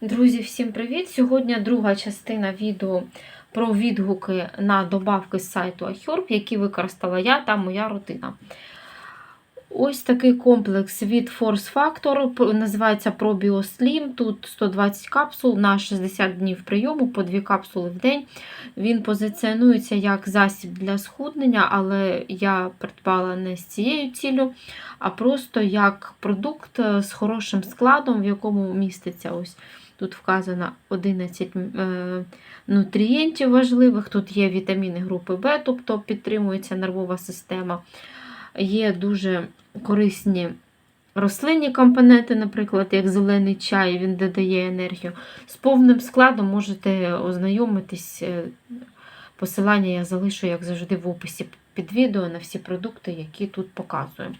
Друзі, всім привіт! Сьогодні друга частина відео про відгуки на добавки з сайту iHerb, які використала я та моя родина. Ось такий комплекс від Force Factor, називається Probio Slim. Тут 120 капсул на 60 днів прийому, по 2 капсули в день. Він позиціонується як засіб для схуднення, але я придбала не з цією ціллю, а просто як продукт з хорошим складом, в якому міститься ось. Тут вказано 11 е, нутрієнтів важливих. Тут є вітаміни групи В, тобто підтримується нервова система. Є дуже корисні рослинні компоненти, наприклад, як зелений чай, він додає енергію. З повним складом можете ознайомитись. е, Посилання я залишу, як завжди, в описі під відео на всі продукти, які тут показую.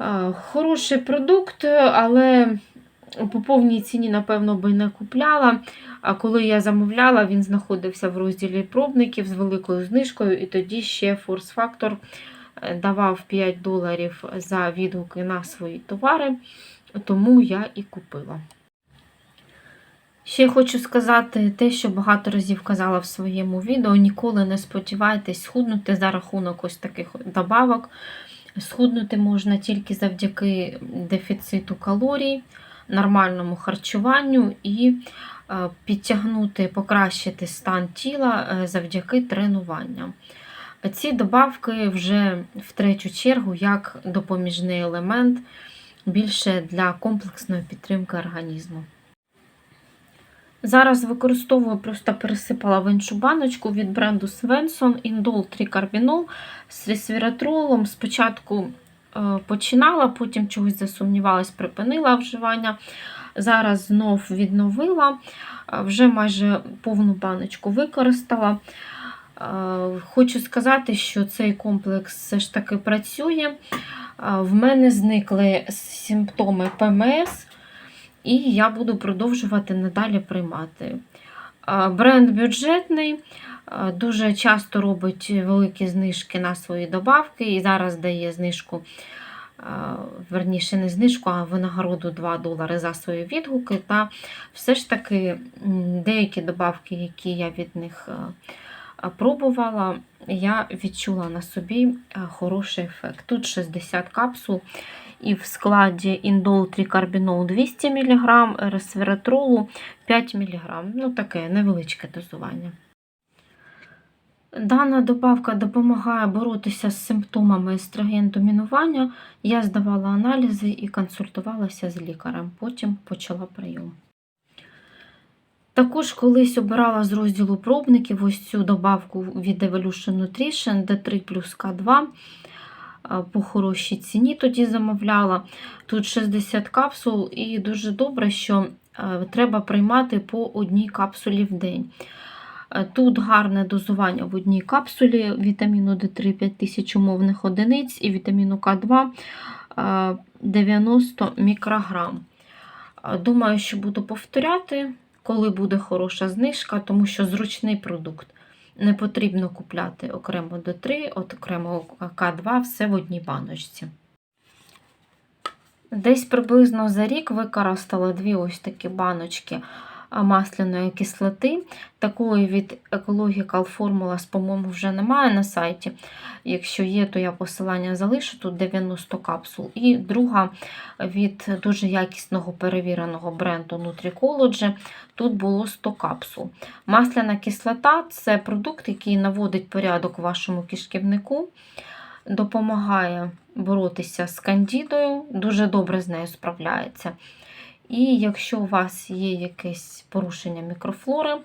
Е, Хороший продукт, але по повній ціні, напевно, би не купляла. А коли я замовляла, він знаходився в розділі пробників з великою знижкою, і тоді ще Force Factor давав 5 доларів за відгуки на свої товари, тому я і купила. Ще хочу сказати те, що багато разів казала в своєму відео: ніколи не сподівайтесь схуднути за рахунок ось таких добавок. Схуднути можна тільки завдяки дефіциту калорій нормальному харчуванню і підтягнути, покращити стан тіла завдяки тренуванням. Ці добавки вже в третю чергу як допоміжний елемент більше для комплексної підтримки організму. Зараз використовую, просто пересипала в іншу баночку від бренду Svensson Indol Трикарбінол з ресвіратролом. Спочатку починала, потім чогось засумнівалась, припинила вживання. Зараз знов відновила, вже майже повну баночку використала. Хочу сказати, що цей комплекс все ж таки працює. В мене зникли симптоми ПМС, і я буду продовжувати надалі приймати. Бренд бюджетний, дуже часто робить великі знижки на свої добавки, і зараз дає знижку, верніше, не знижку, а винагороду 2 долари за свої відгуки. Та все ж таки деякі добавки, які я від них пробувала, я відчула на собі хороший ефект. Тут 60 капсул, і в складі індол трикарбінол 200 мг, ресвератролу 5 мг. Ну, таке невеличке дозування. Дана добавка допомагає боротися з симптомами естроген-домінування. Я здавала аналізи і консультувалася з лікарем, потім почала прийом. Також колись обирала з розділу пробників ось цю добавку від Evolution Nutrition D3 плюс К2 по хорошій ціні тоді замовляла. Тут 60 капсул, і дуже добре, що треба приймати по одній капсулі в день. Тут гарне дозування в одній капсулі вітаміну D3 5000 умовних одиниць і вітаміну К2 90 мікрограм. Думаю, що буду повторяти коли буде хороша знижка, тому що зручний продукт. Не потрібно купляти окремо Д3, окремо К2, все в одній баночці. Десь приблизно за рік використала дві ось такі баночки масляної кислоти. Такої від Ecological Formulas, по-моєму, вже немає на сайті. Якщо є, то я посилання залишу, тут 90 капсул. І друга від дуже якісного перевіреного бренду Nutricology, тут було 100 капсул. Масляна кислота це продукт, який наводить порядок вашому кишківнику, допомагає боротися з кандідою, дуже добре з нею справляється. І якщо у вас є якесь порушення мікрофлори,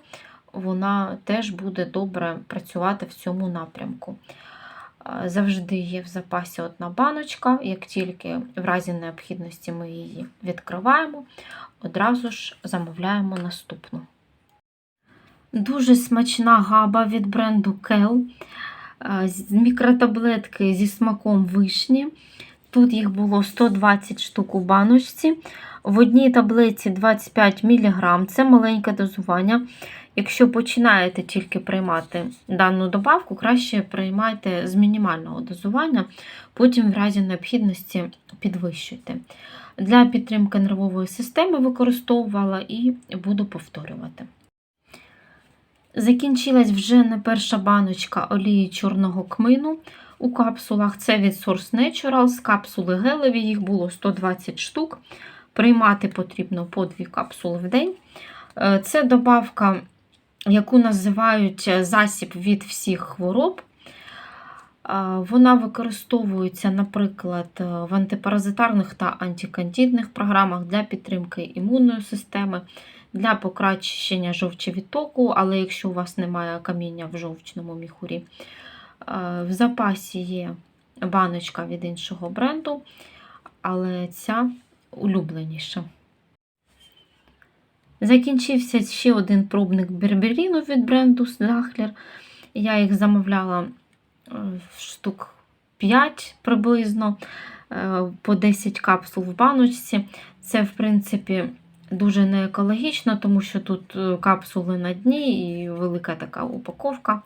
вона теж буде добре працювати в цьому напрямку. Завжди є в запасі одна баночка, як тільки в разі необхідності ми її відкриваємо, одразу ж замовляємо наступну. Дуже смачна габа від бренду Kel. Мікротаблетки зі смаком вишні. Тут їх було 120 штук у баночці. В одній таблиці 25 мг це маленьке дозування. Якщо починаєте тільки приймати дану добавку, краще приймайте з мінімального дозування, потім в разі необхідності підвищуйте. Для підтримки нервової системи використовувала і буду повторювати. Закінчилась вже не перша баночка олії чорного кмину у капсулах. Це від Source Naturals, капсули гелеві, їх було 120 штук. Приймати потрібно по 2 капсули в день. Е, Це добавка, яку називають засіб від всіх хвороб. Вона використовується, наприклад, в антипаразитарних та антикандидних програмах для підтримки імунної системи, для покращення жовчовідтоку, але якщо у вас немає каміння в жовчному міхурі, в запасі є баночка від іншого бренду, але ця улюбленіша. Закінчився ще один пробник берберіну від бренду Захлер. Я їх замовляла е, штук 5 приблизно, е, по 10 капсул в баночці. Це, в принципі, дуже не екологічно, тому що тут е, капсули на дні і велика така упаковка.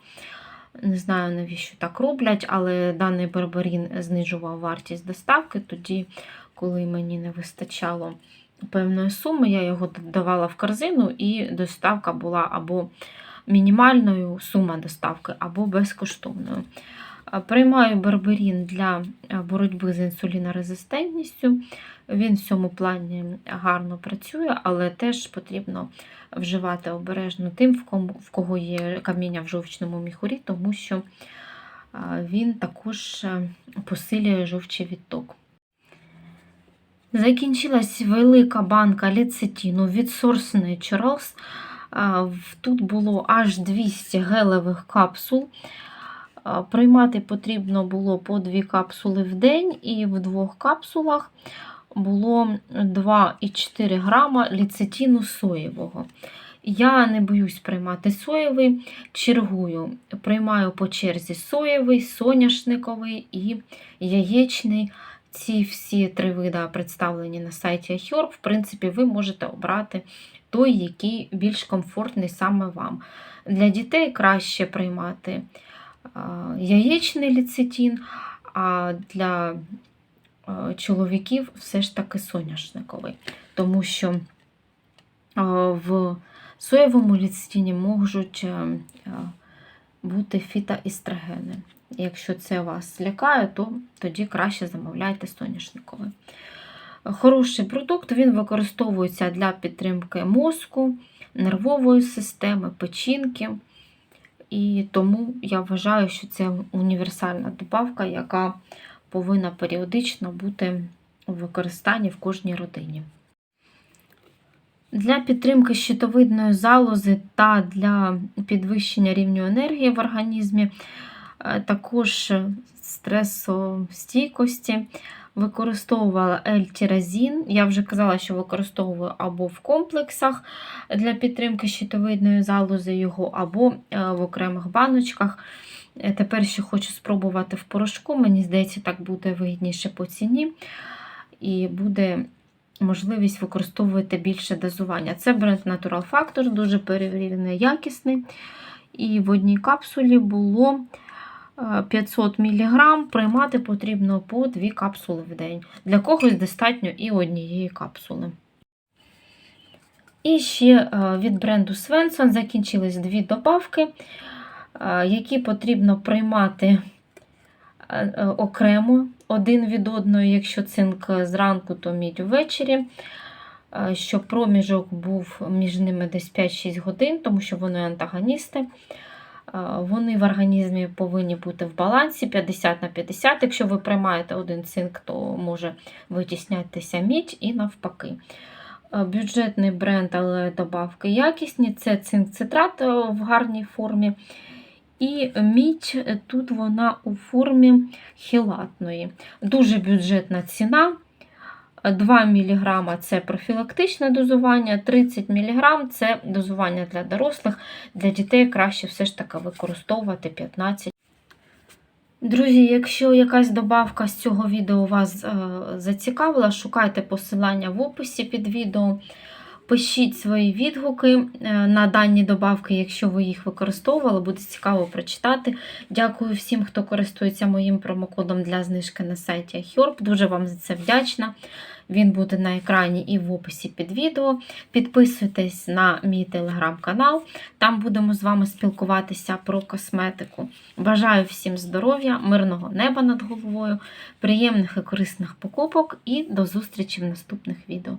Не знаю, навіщо так роблять, але даний берберін знижував вартість доставки. Тоді, коли мені не вистачало певної суми, я його додавала в корзину, і доставка була або мінімальною сума доставки, або безкоштовною. Приймаю берберін для боротьби з інсулінорезистентністю. Він в цьому плані гарно працює, але теж потрібно вживати обережно тим, в кого є каміння в жовчному міхурі, тому що він також посилює жовчий відток. Закінчилась велика банка лецитіну від Source Naturals. Тут було аж 200 гелевих капсул. Приймати потрібно було по 2 капсули в день, і в двох капсулах було 2,4 грама лецитіну соєвого. Я не боюсь приймати соєвий, чергую. Приймаю по черзі соєвий, соняшниковий і яєчний. Ці всі три види представлені на сайті iHerb. В принципі, ви можете обрати той, який більш комфортний саме вам. Для дітей краще приймати яєчний лецитин, а для чоловіків все ж таки соняшниковий. Тому що в соєвому лецитині можуть а, а, бути фітоестрогени. Якщо це вас лякає, то тоді краще замовляйте соняшниковий. Хороший продукт, він використовується для підтримки мозку, нервової системи, печінки. І тому я вважаю, що це універсальна добавка, яка повинна періодично бути у використанні в кожній родині. Для підтримки щитовидної залози та для підвищення рівню енергії в організмі, також стресостійкості використовувала L-тиразін. Я вже казала, що використовую або в комплексах для підтримки щитовидної залози його, або е, в окремих баночках. Е, Тепер ще хочу спробувати в порошку. Мені здається, так буде вигідніше по ціні. І буде можливість використовувати більше дозування. Це бренд Natural Factor, дуже перевірений, якісний. І в одній капсулі було е, 500 мг. Приймати потрібно по 2 капсули в день. Для когось достатньо і однієї капсули. І ще е, від бренду Svensson закінчились дві добавки, е, які потрібно приймати е, окремо один від одної, якщо цинк зранку, то мідь ввечері. Щоб проміжок був між ними десь 5-6 годин, тому що вони антагоністи. Е, Вони в організмі повинні бути в балансі 50 на 50. Якщо ви приймаєте один цинк, то може витіснятися мідь і навпаки. Е, Бюджетний бренд, але добавки якісні. Це цинк-цитрат е, в гарній формі. І мідь тут вона у формі хілатної. Дуже бюджетна ціна. 2 мг це профілактичне дозування, 30 мг це дозування для дорослих. Для дітей краще все ж таки використовувати 15 Друзі, якщо якась добавка з цього відео вас е, зацікавила, шукайте посилання в описі під відео. Пишіть свої відгуки е, на дані добавки, якщо ви їх використовували, буде цікаво прочитати. Дякую всім, хто користується моїм промокодом для знижки на сайті iHerb. Дуже вам за це вдячна. Він буде на екрані і в описі під відео. Підписуйтесь на мій телеграм-канал, там будемо з вами спілкуватися про косметику. Бажаю всім здоров'я, мирного неба над головою, приємних і корисних покупок і до зустрічі в наступних відео.